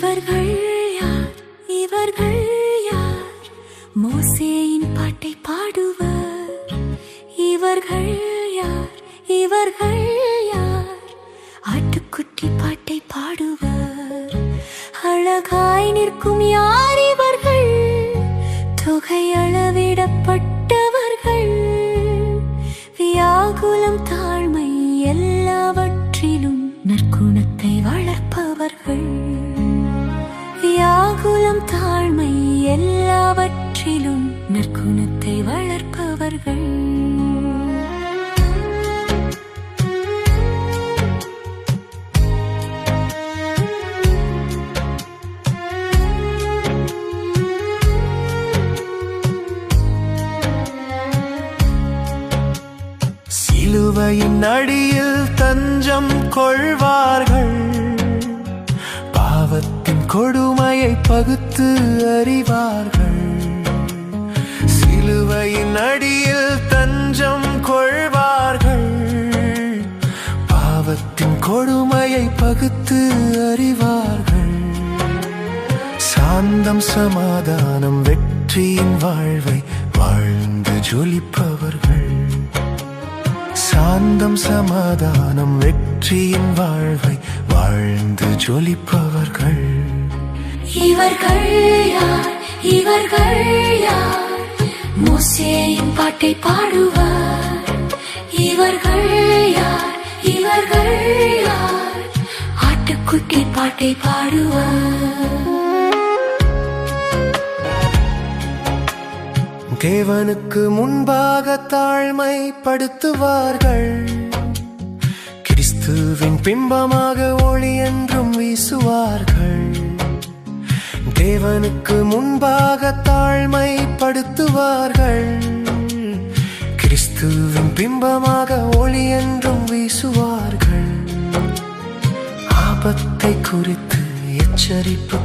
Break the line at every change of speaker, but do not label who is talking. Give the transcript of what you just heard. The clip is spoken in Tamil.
இவர்கள் யார்? இவர்கள் யார்? மோசேயின் பாட்டை பாடுவர். இவர்கள் யார்? இவர்கள் யார்? ஆட்டுக்குட்டி பாட்டை பாடுவர். அழகாய் நிற்கும் யார் இவர்கள்? தொகை அளவிடப்பட்டவர்கள் வியாகுலம் தாழ்மை எல்லாவற்றிலும் நற்குணத்தை வளர்ப்பவர்கள். எல்லாவற்றிலும் நற்குணத்தை வளர்ப்பவர்கள்.
சிலுவையின் அடியில் தஞ்சம் கொள்வார்கள். பாவத்தின் கொடுமையை பகுத்து அறிவார்கள். கொடுமையை பகுத்து அறிவார்கள். சாந்தம் சமாதானம் வெற்றியின் வாழ்வை வாழ்ந்து ஜொலிப்பவர்கள். சாந்தம் சமாதானம் வெற்றியின் வாழ்வை வாழ்ந்து ஜொலிப்பவர்கள்.
இவர்கள் யார்? இவர்கள் யார்? மோசேயின் பாட்டை பாடுவார். இவர்கள் யார் ஆட்டுக்குட்டி பாட்டை பாடுவார்.
தேவனுக்கு முன்பாக தாழ்மைப்படுத்துவார்கள். கிறிஸ்துவின் பிம்பமாக ஒளி என்றும் வீசுவார்கள். தேவனுக்கு முன்பாக தாழ்மைப்படுத்துவார்கள். கிறிஸ்துவின் பிம்பமாக ஒளி என்றும் வீசுவார்கள். ஆபத்தை குறித்து எச்சரிப்பு